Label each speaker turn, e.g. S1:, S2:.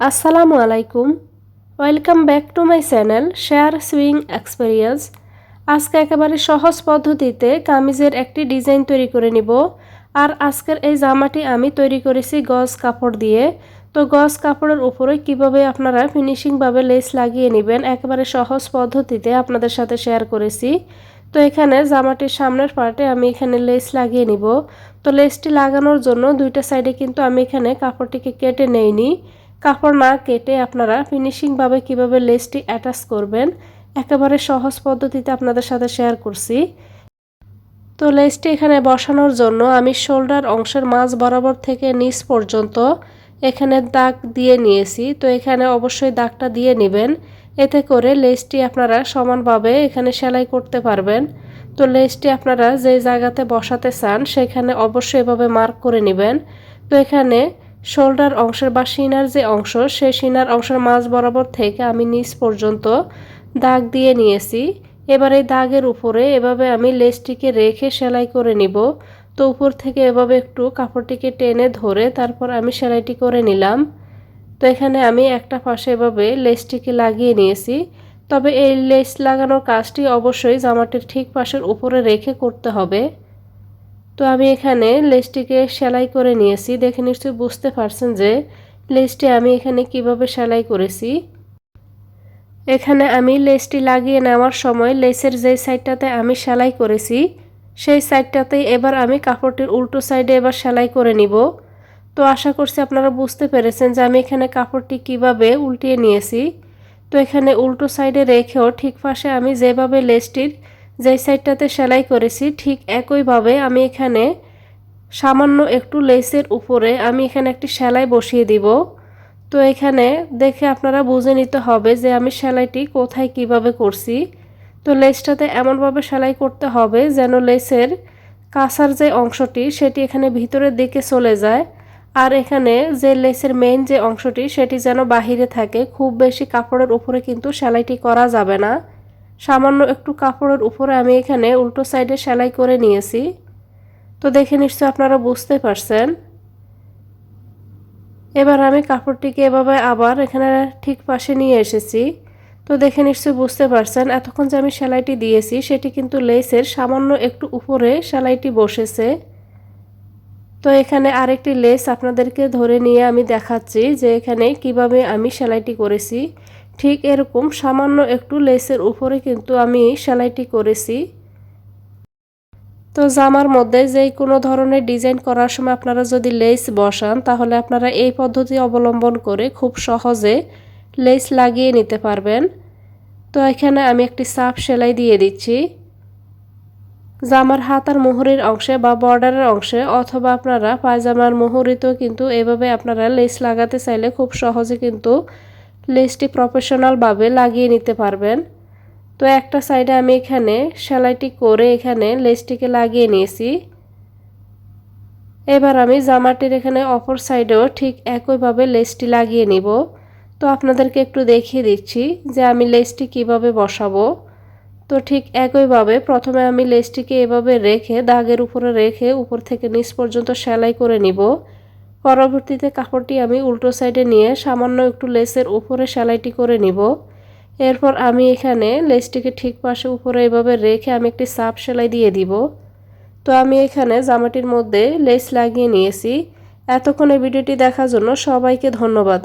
S1: আসসালামু আলাইকুম। Welcome back to my channel share swing experience আজকে একেবারে সহজ পদ্ধতিতে কামিজের একটি ডিজাইন তৈরি করে নিব। আর আজকের এই জামাটি আমি তৈরি করেছি গজ কাপড় দিয়ে। তো গজ কাপড়ের উপরে কীভাবে আপনারা ফিনিশিংভাবে লেস লাগিয়ে নেবেন, একেবারে সহজ পদ্ধতিতে আপনাদের সাথে শেয়ার করেছি। তো এখানে জামাটির সামনের পার্টে আমি এখানে লেস লাগিয়ে নিব। তো লেসটি লাগানোর জন্য দুইটা সাইডে কিন্তু আমি এখানে কাপড়টিকে কেটে নেইনি। কাপড় না কেটে আপনারা ফিনিশিংভাবে কীভাবে লেসটি অ্যাটাচ করবেন, একেবারে সহজ পদ্ধতিতে আপনাদের সাথে শেয়ার করছি। তো লেসটি এখানে বসানোর জন্য আমি শোল্ডার অংশের মাঝ বরাবর থেকে নিচ পর্যন্ত এখানে দাগ দিয়ে নিয়েছি। তো এখানে অবশ্যই দাগটা দিয়ে নেবেন, এতে করে লেসটি আপনারা সমানভাবে এখানে সেলাই করতে পারবেন। তো লেসটি আপনারা যে জায়গাতে বসাতে চান, সেখানে অবশ্যই এভাবে মার্ক করে নেবেন। তো এখানে শোল্ডার অংশের বা সিনার যে অংশ, সেই সিনার অংশের মাঝ বরাবর থেকে আমি নিচ পর্যন্ত দাগ দিয়ে নিয়েছি। এবার এই দাগের উপরে এভাবে আমি লেসটিকে রেখে সেলাই করে নিব। তো উপর থেকে এভাবে একটু কাপড়টিকে টেনে ধরে তারপর আমি সেলাইটি করে নিলাম। তো এখানে আমি একটা পাশে এভাবে লেসটিকে লাগিয়ে নিয়েছি। তবে এই লেস লাগানোর কাজটি অবশ্যই জামাটির ঠিক পাশের উপরে রেখে করতে হবে। তো আমি এখানে লেসটিকে সেলাই করে নিয়েছি। দেখে নিশ্চয়ই বুঝতে পারছেন যে লেসটি আমি এখানে কীভাবে সেলাই করেছি। এখানে আমি লেসটি লাগিয়ে নেওয়ার সময় লেসের যে সাইডটাতে আমি সেলাই করেছি, সেই সাইডটাতেই এবার আমি কাপড়টির উল্টো সাইডে এবার সেলাই করে নিব। তো আশা করছি আপনারা বুঝতে পেরেছেন যে আমি এখানে কাপড়টি কীভাবে উল্টিয়ে নিয়েছি। তো এখানে উল্টো সাইডে রেখেও ঠিক পাশে আমি যেভাবে লেসটির যেই সাইডটাতে সেলাই করেছি, ঠিক একইভাবে আমি এখানে সামান্য একটু লেসের উপরে আমি এখানে একটি সেলাই বসিয়ে দিব। তো এখানে দেখে আপনারা বুঝে নিতে হবে যে আমি সেলাইটি কোথায় কীভাবে করছি। তো লেসটাতে এমনভাবে সেলাই করতে হবে যেন লেসের কাঁসার যে অংশটি, সেটি এখানে ভিতরের দিকে চলে যায়। আর এখানে যে লেসের মেইন যে অংশটি, সেটি যেন বাহিরে থাকে। খুব বেশি কাপড়ের উপরে কিন্তু সেলাইটি করা যাবে না। সামান্য একটু কাপড়ের উপরে আমি এখানে উল্টো সাইডে সেলাই করে নিয়েছি। তো দেখে নিশ্চয় আপনারা বুঝতে পারছেন। এবার আমি কাপড়টিকে এভাবে আবার এখানে ঠিক পাশে নিয়ে এসেছি। তো দেখে নিশ্চয়ই বুঝতে পারছেন, এতক্ষণ যে আমি সেলাইটি দিয়েছি, সেটি কিন্তু লেসের সামান্য একটু উপরে সেলাইটি বসেছে। তো এখানে আরেকটি লেস আপনাদেরকে ধরে নিয়ে আমি দেখাচ্ছি যে এখানে কীভাবে আমি সেলাইটি করেছি। ঠিক এরকম সামান্য একটু লেসের উপরে কিন্তু আমি সেলাইটি করেছি। তো জামার মধ্যে যে কোনো ধরনের ডিজাইন করার সময় আপনারা যদি লেস বসান, তাহলে আপনারা এই পদ্ধতি অবলম্বন করে খুব সহজে লেস লাগিয়ে নিতে পারবেন। তো এখানে আমি একটি সাফ সেলাই দিয়ে দিচ্ছি। জামার হাতার মোহরের অংশে বা বর্ডারের অংশে অথবা আপনারা পায়জামার মোহরিতেও কিন্তু এভাবে আপনারা লেস লাগাতে চাইলে খুব সহজে কিন্তু লেসটি প্রফেশনালভাবে লাগিয়ে নিতে পারবেন। তো একটা সাইডে আমি এখানে সেলাইটি করে এখানে লেসটিকে লাগিয়ে নিয়েছি। এবার আমি জামাটির এখানে অপর সাইডেও ঠিক একইভাবে লেসটি লাগিয়ে নিব। তো আপনাদেরকে একটু দেখিয়ে দিচ্ছি যে আমি লেসটি কীভাবে বসাবো। তো ঠিক একইভাবে প্রথমে আমি লেসটিকে এভাবে রেখে দাগের উপরে রেখে উপর থেকে নিচ পর্যন্ত সেলাই করে নিব। পরবর্তীতে কাপড়টি আমি উল্টো সাইডে নিয়ে সামান্য একটু লেসের উপরে সেলাইটি করে নিব। এরপর আমি এখানে লেসটিকে ঠিক পাশে উপরে এভাবে রেখে আমি একটি সাপ সেলাই দিয়ে দিব। তো আমি এখানে জামাটির মধ্যে লেস লাগিয়ে নিয়েছি। এতক্ষণে ভিডিওটি দেখার জন্য সবাইকে ধন্যবাদ।